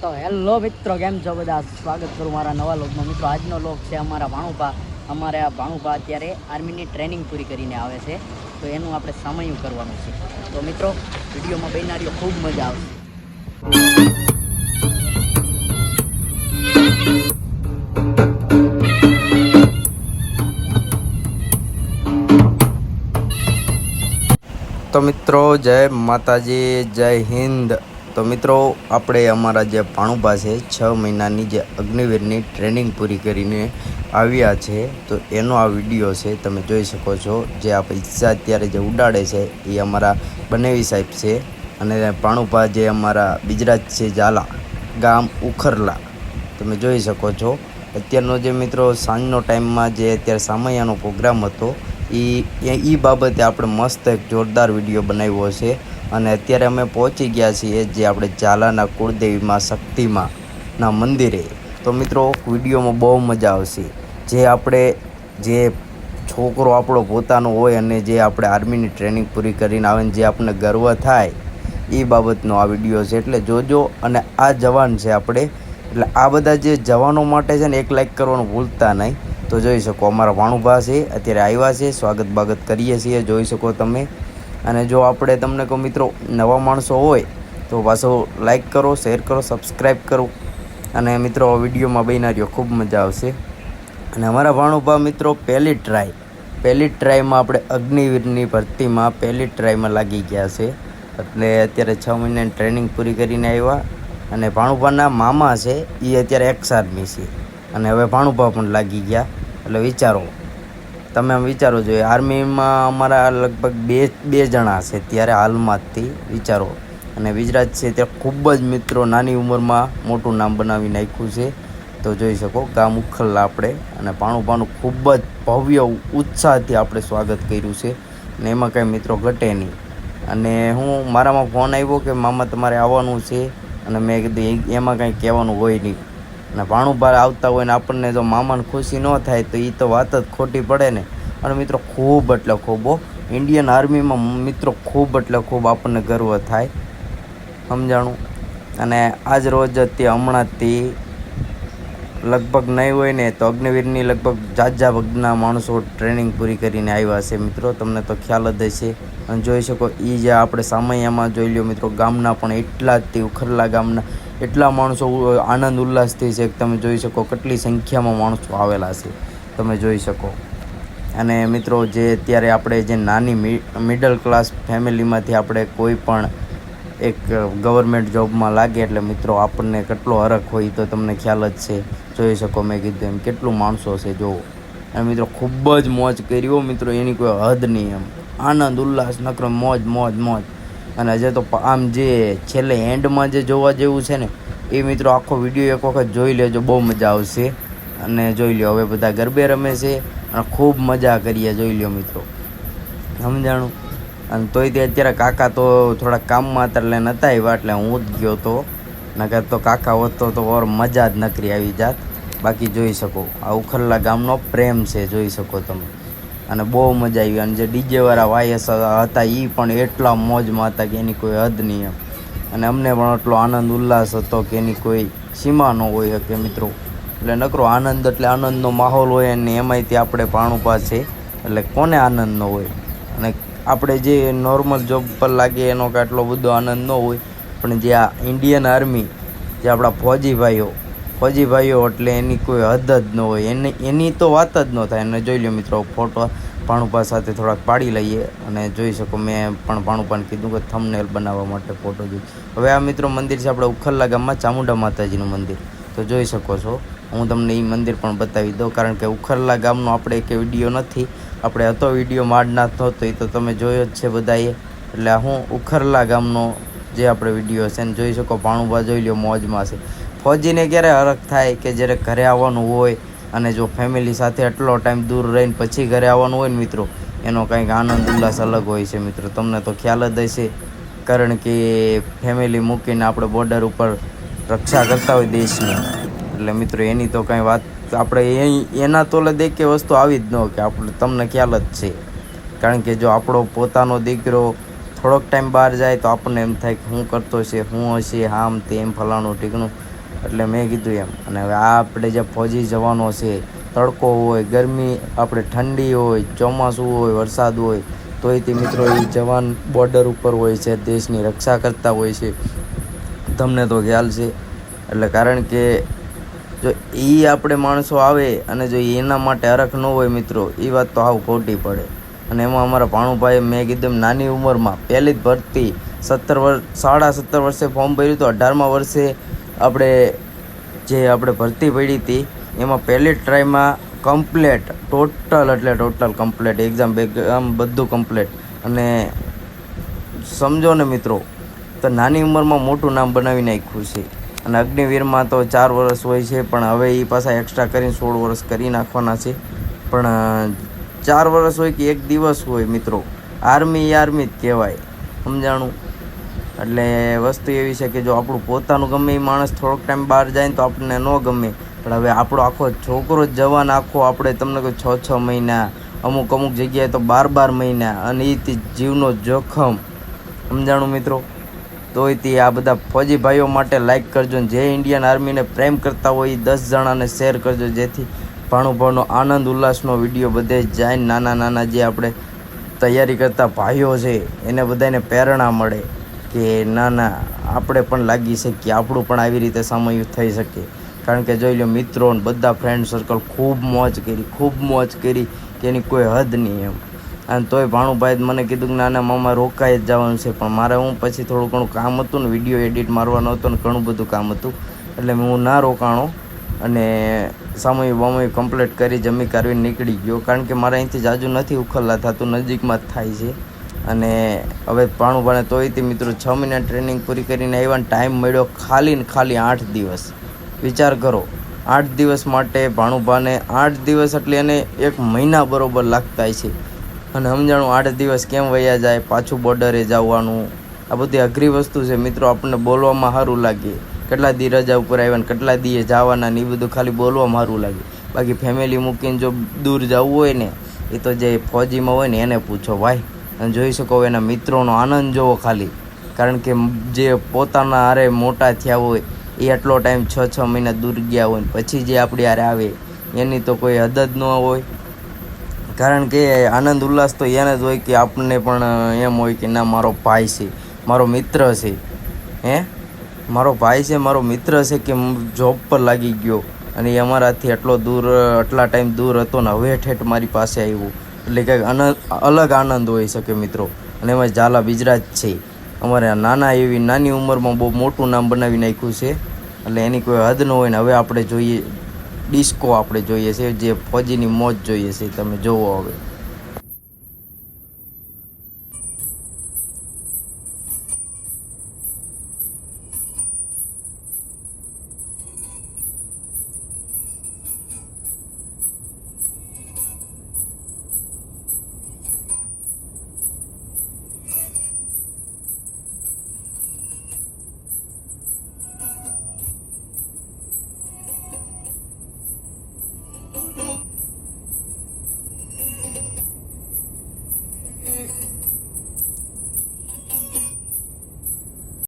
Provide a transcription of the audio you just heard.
તો હેલો મિત્રો, કેમ છો બધા? સ્વાગત કરું મારા નવા લોકમાં મિત્રો, આજનો લોક છે અમારા ભાણુભા. અમારે આ ભાણુભા અત્યારે આર્મીની ટ્રેનિંગ પૂરી કરીને આવે છે. તો એનું આપણે સામયું કરવાનું છે. તો મિત્રો, વિડીયોમાં બેનારીઓ ખૂબ મજા આવશે. તો મિત્રો, જય માતાજી, જય હિન્દ. તો મિત્રો, આપણે અમારા જે ભાણુભા છે, છ મહિનાની જે અગ્નિવીરની ટ્રેનિંગ પૂરી કરીને આવ્યા છે, તો એનો આ વીડિયો છે, તમે જોઈ શકો છો. જે આ પૈસા અત્યારે જે ઉડાડે છે, એ અમારા બનેવી સાહેબ છે. અને ભાણુભા જે અમારા બીજરાજ છે, ઝાલા ગામ ઉખરલા, તમે જોઈ શકો છો. અત્યારનો જે મિત્રો, સાંજનો ટાઈમમાં જે અત્યારે સામૈયાનો પ્રોગ્રામ હતો એ એ બાબતે આપણે મસ્ત એક જોરદાર વીડિયો બનાવ્યો છે. અને અત્યારે અમે પહોંચી ગયા છીએ જે આપણે ઝાલાના કુળદેવીમાં શક્તિમાં ના મંદિરે. તો મિત્રો વિડીયોમાં બહુ મજા આવશે. જે આપણે, જે છોકરો આપણો પોતાનો હોય અને જે આપણે આર્મીની ટ્રેનિંગ પૂરી કરીને આવે ને જે આપણને ગર્વ થાય, એ બાબતનો આ વીડિયો છે. એટલે જોજો, અને આ જવાન છે આપણે. એટલે આ બધા જે જવાનો માટે છે ને, એક લાઈક કરવાનું ભૂલતા નહીં. તો જોઈ શકો અમારા ભાણુભા છે, અત્યારે આવ્યા છે. સ્વાગત બાગત કરીએ છીએ. જોઈ શકો તમે. અને જો આપણે તમને કહો મિત્રો નવા માણસો હોય, તો પાછો લાઈક કરો શેર કરો સબસ્ક્રાઈબ કરો. અને મિત્રો વિડીયોમાં બન્યા રહ્યો ખૂબ મજા આવશે. અને અમારા ભાણુભા મિત્રો, પહેલી ટ્રાય પહેલી ટ્રાયમાં આપણે અગ્નિવીરની ભરતીમાં પહેલી ટ્રાયમાં લાગી ગયા છે. એટલે અત્યારે છ મહિનાની ટ્રેનિંગ પૂરી કરીને આવ્યા. અને ભાણુભાના મામા છે એ અત્યારે એક્સ આર્મી છે. અને હવે ભાણુભા પણ લાગી ગયા. એટલે વિચારો તમે આમ વિચારો જોઈએ. આર્મીમાં અમારા લગભગ બે બે જણા છે ત્યારે હાલમાંથી વિચારો. અને ગુજરાત છે તે ખૂબ જ મિત્રો, નાની ઉંમરમાં મોટું નામ બનાવી નાખ્યું છે. તો જોઈ શકો, ગામ ઉખલ્લા આપણે અને પાણું પાણું ખૂબ જ ભવ્ય ઉત્સાહથી આપણે સ્વાગત કર્યું છે. અને એમાં કાંઈ મિત્રો ઘટે નહીં. અને હું, મારામાં ફોન આવ્યો કે, મામા, તમારે આવવાનું છે. અને મેં કીધું એમાં કાંઈ કહેવાનું હોય નહીં. અને ભાણુભાર આવતા હોય ને આપણને જો મામાને ખુશી ન થાય તો એ તો વાત જ ખોટી પડે ને. અને મિત્રો ખૂબ એટલે ખૂબ. ઇન્ડિયન આર્મીમાં મિત્રો ખૂબ એટલે ખૂબ આપણને ગર્વ થાય. સમજાણું? અને આજ રોજ તે હમણાંથી લગભગ નહીં હોય ને તો અગ્નિવીરની લગભગ જાજા વગના માણસો ટ્રેનિંગ પૂરી કરીને આવ્યા છે મિત્રો. તમને તો ખ્યાલ જ હશે. અને જોઈ શકો એ જે આપણે સામૈયામાં જોઈ લો મિત્રો ગામના પણ એટલા જ તે ઉખરલા ગામના એટલા માણસો આનંદ, ઉલ્લાસથી છે તમે જોઈ શકો કેટલી સંખ્યામાં માણસો આવેલા છે. તમે જોઈ શકો. અને મિત્રો, જે અત્યારે આપણે જે નાની મિડલ ક્લાસ ફેમિલીમાંથી આપણે કોઈ પણ એક ગવર્મેન્ટ જોબમાં લાગે એટલે મિત્રો, આપણને કેટલો હરખ હોય તો તમને ખ્યાલ જ છે. જોઈ શકો મેં કીધું એમ, કેટલું માણસો છે જોવો અને મિત્રો, ખૂબ જ મોજ કર્યો મિત્રો, એની કોઈ હદ નહીં એમ. આનંદ, ઉલ્લાસ, નકરો મોજ મોજ મોજ. અને હજે તો આમ જે છેલ્લે એન્ડમાં જે જોવા જેવું છે ને, એ મિત્રો આખો વીડિયો એક વખત જોઈ લેજો, બહુ મજા આવશે. અને જોઈ લ્યો, હવે બધા ગરબે રમે છે અને ખૂબ મજા કરીએ જોઈ લ્યો મિત્રો. સમજાણું? અને તોય તે અત્યારે કાકા તો થોડા કામમાં અત્યારે એટલે નતા આવ્યા, એટલે હું જ ગયો તો. નકર તો કાકા હોત તો ઓર મજા જ નકરી આવી જાત. બાકી જોઈ શકો, આ ઉખરલા ગામનો પ્રેમ છે, જોઈ શકો તમે. અને બહુ મજા આવી. અને જે ડીજેવાળા વાયસ હતા એ પણ એટલા મોજમાં હતા કે એની કોઈ હદ નહીં એમ. અને અમને પણ એટલો આનંદ, ઉલ્લાસ હતો કે એની કોઈ સીમા ન હોય શકે મિત્રો. એટલે નકરો આનંદ એટલે આનંદનો માહોલ હોય અને એમાંય તે આપણે પાણું પાસે એટલે કોને આનંદ ન હોય? અને આપણે જે નોર્મલ જોબ પર લાગે એનો કાંઈ એટલો બધો આનંદ ન હોય. પણ જે આ ઇન્ડિયન આર્મી જે આપણા ફૌજી ભાઈઓ ફૌજી ભાઈઓ એટલે એની કોઈ હદ જ ન હોય. એની એની તો વાત જ ન થાય. અને જોઈ લો મિત્રો ફોટો ભાણુપા સાથે થોડાક પાડી લઈએ અને જોઈ શકો, મેં પણ ભાણુપાને કીધું કે થમનેલ બનાવવા માટે ફોટો જોઈ. હવે આ મિત્રો મંદિર છે, આપણે ઉખરલા ગામમાં ચામુંડા માતાજીનું મંદિર. તો જોઈ શકો છો, હું તમને એ મંદિર પણ બતાવી દઉં. કારણ કે ઉખરલા ગામનો આપણે એક વીડિયો નથી. આપણે હતો વીડિયો માડનાથ હતો એ તો તમે જોયો જ છે બધાએ. એટલે હું ઉખરલા ગામનો જે આપણે વીડિયો છે ને જોઈ શકો. ભાણુભા જોઈ લ્યો, મોજમાં છે. ફૌજીને ક્યારે હરખ થાય કે જ્યારે ઘરે આવવાનું હોય અને જો ફેમિલી સાથે આટલો ટાઈમ દૂર રહીને પછી ઘરે આવવાનું હોય ને મિત્રો, એનો કંઈક આનંદ, ઉલ્લાસ અલગ હોય છે મિત્રો. તમને તો ખ્યાલ જ હશે, કારણ કે ફેમિલી મૂકીને આપણે બોર્ડર ઉપર રક્ષા કરતા હોય દેશની. એટલે મિત્રો, એની તો કાંઈ વાત, આપણે એ, એના તોલે દેખ વસ્તુ આવી જ ન કે આપણે, તમને ખ્યાલ જ છે. કારણ કે જો આપણો પોતાનો દીકરો થોડોક ટાઈમ બહાર જાય તો આપણને એમ થાય કે હું કરતો છે, હું હશે, આમ તેમ, ફલાણું ઠીકણું. એટલે મેં કીધું એમ. અને હવે આ આપણે જે ફોજી જવાનો છે, તડકો હોય, ગરમી, આપણે ઠંડી હોય, ચોમાસું હોય, વરસાદ હોય તોય તે મિત્રો એ જવાન બોર્ડર ઉપર હોય છે, દેશની રક્ષા કરતા હોય છે. તમને તો ખ્યાલ છે. એટલે કારણ કે જો એ આપણે માણસો આવે અને જો એના માટે અરખ ન હોય મિત્રો, એ વાત તો હાવ ખોટી પડે. અને એમાં અમારા ભાણુભાઈ મેં કીધું નાની ઉંમરમાં પહેલી જ ભરતી, સત્તર વર્ષ સાડા સત્તર વર્ષે ફોર્મ ભર્યું હતું, અઢારમા વર્ષે આપણે જે આપણે ભરતી પડી હતી, એમાં પહેલી ટ્રાયમાં કમ્પ્લેટ ટોટલ એટલે ટોટલ કમ્પ્લેટ એક્ઝામ બેક્ઝામ બધું કમ્પ્લેટ અને સમજો ને મિત્રો, તો નાની ઉંમરમાં મોટું નામ બનાવી નાખ્યું છે. અને અગ્નિવીરમાં તો ચાર વર્ષ હોય છે, પણ હવે એ પાછા એક્સ્ટ્રા કરીને સોળ વર્ષ કરી નાખવાના છે. પણ, ચાર વર્ષ હોય કે એક દિવસ હોય મિત્રો આર્મી આર્મી જ કહેવાય. સમજાણું? એટલે વસ્તુ એવી છે કે જો આપણું પોતાનું ગમે એ માણસ થોડોક ટાઈમ બહાર જાય તો આપણને ન ગમે. પણ હવે આપણો આખો છોકરો જ જવાન, આખો આપણે તમને કોઈ છ છ મહિના, અમુક અમુક જગ્યાએ તો બાર બાર મહિના અને એ તે જીવનો જોખમ. સમજાણું મિત્રો? તોય તે આ બધા ફૌજી ભાઈઓ માટે લાઇક કરજો જે ઇન્ડિયન આર્મીને પ્રેમ કરતા હોય એ દસ જણાને શેર કરજો જેથી ભાણુભાવનો આનંદ, ઉલ્લાસનો વીડિયો બધે જાય નાના નાના જે આપણે તૈયારી કરતા ભાઈઓ છે, એને બધાને પ્રેરણા મળે. કે ના ના, આપણે પણ લાગી શકીએ, આપણું પણ આવી રીતે સામયું થઈ શકે. કારણ કે જોઈ લો, મિત્રો બધા ફ્રેન્ડ સર્કલ ખૂબ મોજ કરી, ખૂબ મોજ કરી કે એની કોઈ હદ નહીં એમ. અને તોય ભાણુભાઈ મને કીધું કે ના ના, મામા રોકાઈ જ જવાનું છે, પણ મારે હું પછી થોડું ઘણું કામ હતું ને વીડિયો એડિટ મારવાનું હતું ને, ઘણું બધું કામ હતું. એટલે હું ના રોકાણો અને સામૂહિક બામૂહિક કમ્પ્લીટ કરી જમી કાઢવીને નીકળી ગયો. કારણ કે મારે અહીંથી જાજુ નથી ઉખલ્લા થતું નજીકમાં જ થાય છે. અને હવે ભાણુભાણે તોય તે મિત્રો છ મહિના ટ્રેનિંગ પૂરી કરીને આવ્યા ટાઈમ મળ્યો ખાલી ને ખાલી આઠ દિવસ. વિચાર કરો, આઠ દિવસ માટે ભાણુભાને આઠ દિવસ એટલે એને એક મહિના બરોબર લાગતા છે. અને સમજાણું, આઠ દિવસ કેમ વયા જાય, પાછું બોર્ડરે જવાનું. આ બધી અઘરી વસ્તુ છે. મિત્રો, આપણને બોલવામાં સારું લાગે. કેટલા દી રજા ઉપર આવ્યા ને કેટલા દીએ જવાના ને એ બધું ખાલી બોલવામાં સારું લાગે. બાકી ફેમિલી મૂકીને જો દૂર જવું હોય ને એ તો જે ફૌજીમાં હોય ને એને પૂછો, ભાઈ અને જોઈ શકો એના મિત્રોનો આનંદ જોવો ખાલી. કારણ કે જે પોતાના હારે મોટા થયા હોય, એ આટલો ટાઈમ છ છ મહિના દૂર ગયા હોય પછી જે આપણી હારે આવે, એની તો કોઈ હદ જ ન હોય. કારણ કે આનંદ ઉલ્લાસ તો એને જ હોય કે આપણને પણ એમ હોય કે ના, મારો ભાઈ છે, મારો મિત્ર છે. હે? મારો ભાઈ છે, મારો મિત્ર છે કે જોબ પર લાગી ગયો. અને એ અમારાથી એટલો દૂર આટલા ટાઈમ દૂર હતો ને હવે ઠેઠ મારી પાસે આવ્યું. એટલે કંઈક આનંદ અલગ આનંદ હોઈ શકે મિત્રો. અને એમાં ઝાલા બિજરાજ છે. અમારે નાના એવી નાની ઉંમરમાં બહુ મોટું નામ બનાવી નાખ્યું છે. એટલે એની કોઈ હદ ન હોય ને હવે આપણે જોઈએ, ડિસ્કો આપણે જોઈએ છે, જે ફૌજીની મોજ જોઈએ છે. તમે જોવો હવે.